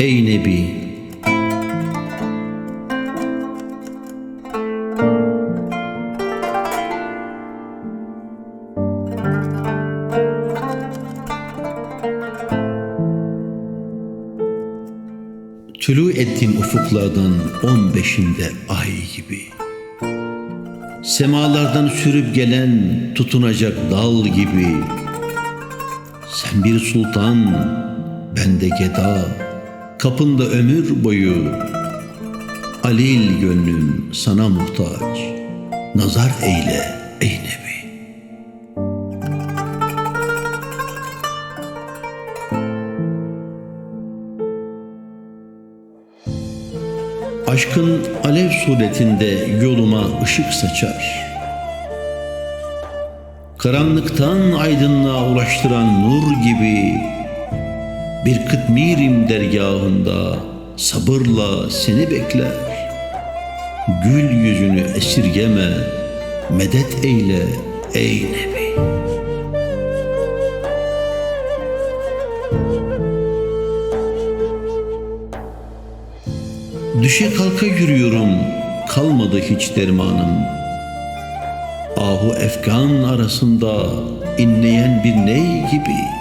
Nebi. Tülü ettin ufuklardan on beşinde ay gibi. Semalardan sürüp gelen tutunacak dal gibi. Sen bir sultan, ben de geda Kapında ömür boyu Alil gönlüm sana muhtaç Nazar eyle ey Nebi Aşkın alev suretinde yoluma ışık saçar. Karanlıktan aydınlığa ulaştıran nur gibi bir kıtmirim dergahında sabırla seni bekler. Gül yüzünü esirgeme, medet eyle ey Nebi. Düşe kalka yürüyorum, kalmadı hiç dermanım. Ahu efkan arasında inleyen bir ney gibi.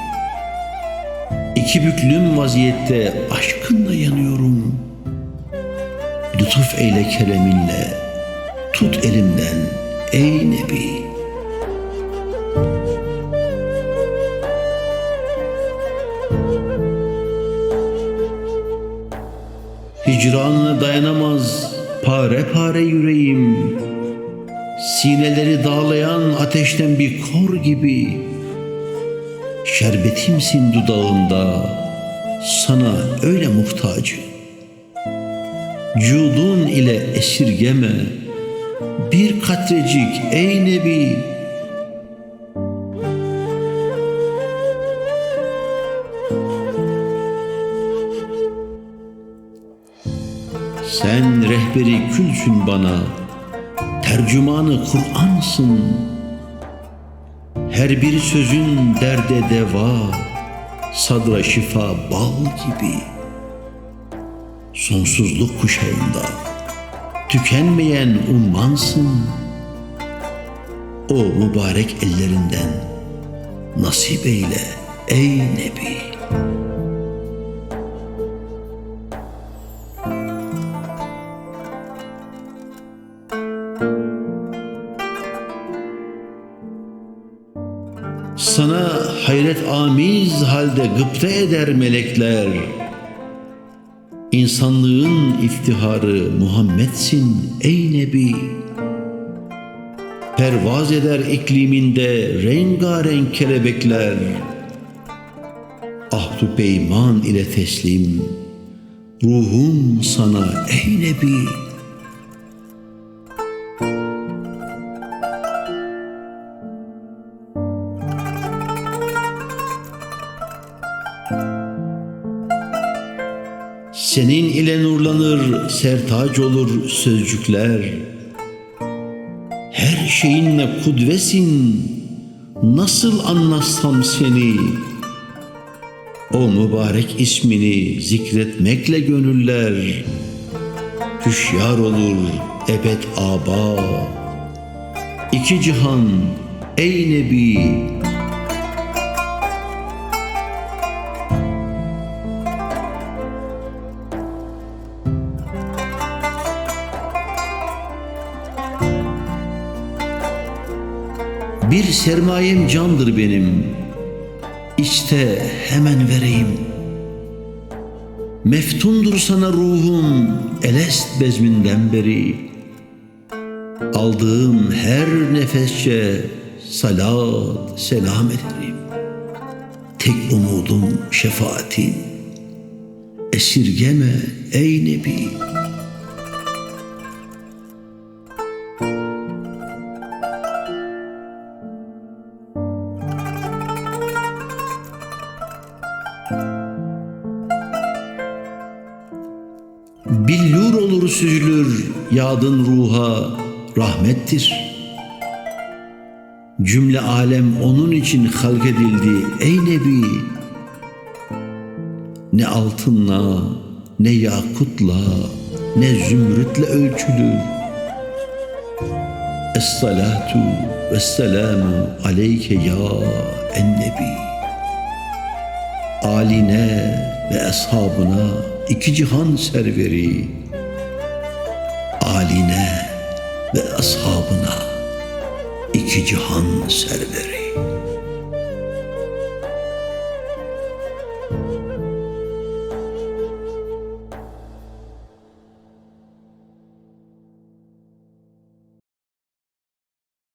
İki büklüm vaziyette aşkınla yanıyorum. Lütuf eyle kereminle, tut elimden ey Nebi. Hicranına dayanamaz pare pare yüreğim. Sineleri dağlayan ateşten bir kor gibi. Şerbetimsin dudağında, sana öyle muhtacım. Cudun ile esirgeme, bir katrecik ey Nebi. Sen rehberi külsün bana, tercümanı Kur'ansın. Her bir sözün derde deva, sadra şifa bal gibi. Sonsuzluk kuşağında tükenmeyen ummansın. O mübarek ellerinden nasip eyle ey Nebi. Sana hayret amiz halde gıpta eder melekler. İnsanlığın iftiharı Muhammed'sin ey Nebi. Pervaz eder ikliminde rengarenk kelebekler. Ahdu peyman ile teslim, ruhum sana ey Nebi. Senin ile nurlanır, sertaç olur sözcükler. Her şeyinle kudvesin, nasıl anlatsam seni? O mübarek ismini zikretmekle gönüller. Hüşyar olur ebed aba. İki cihan ey Nebi Bir sermayem candır benim. İşte hemen vereyim. Meftundur sana ruhum elest bezminden beri. Aldığım her nefesçe salat selam ederim. Tek umudum şefaatin. Esirgeme ey Nebi. Billur olur süzülür yadın ruha rahmettir. Cümle alem onun için halk edildi ey Nebi. Ne altınla ne yakutla ne zümrütle ölçülür. Es-salatu ve aleyke ya ennebi. Aline ve ashabına iki cihan serveri. Aline ve ashabına iki cihan serveri.